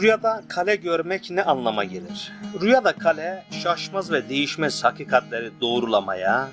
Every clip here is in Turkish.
Rüyada kale görmek ne anlama gelir? Rüyada kale şaşmaz ve değişmez hakikatleri doğrulamaya,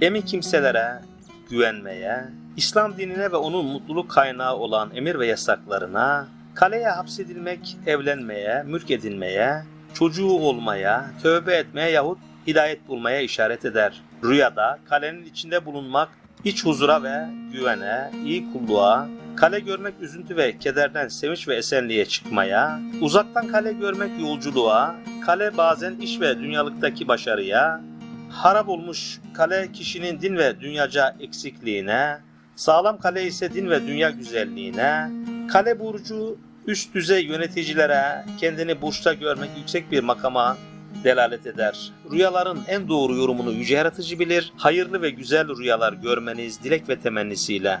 emin kimselere güvenmeye, İslam dinine ve onun mutluluk kaynağı olan emir ve yasaklarına, kaleye hapsedilmek, evlenmeye, mülk edinmeye, çocuğu olmaya, tövbe etmeye yahut hidayet bulmaya işaret eder. Rüyada kalenin içinde bulunmak iç huzura ve güvene, iyi kulluğa, kale görmek üzüntü ve kederden sevinç ve esenliğe çıkmaya, uzaktan kale görmek yolculuğa, kale bazen iş ve dünyalıktaki başarıya, harap olmuş kale kişinin din ve dünyaca eksikliğine, sağlam kale ise din ve dünya güzelliğine, kale burcu üst düzey yöneticilere kendini burçta görmek yüksek bir makama delalet eder. Rüyaların en doğru yorumunu yüce yaratıcı bilir. Hayırlı ve güzel rüyalar görmeniz dilek ve temennisiyle.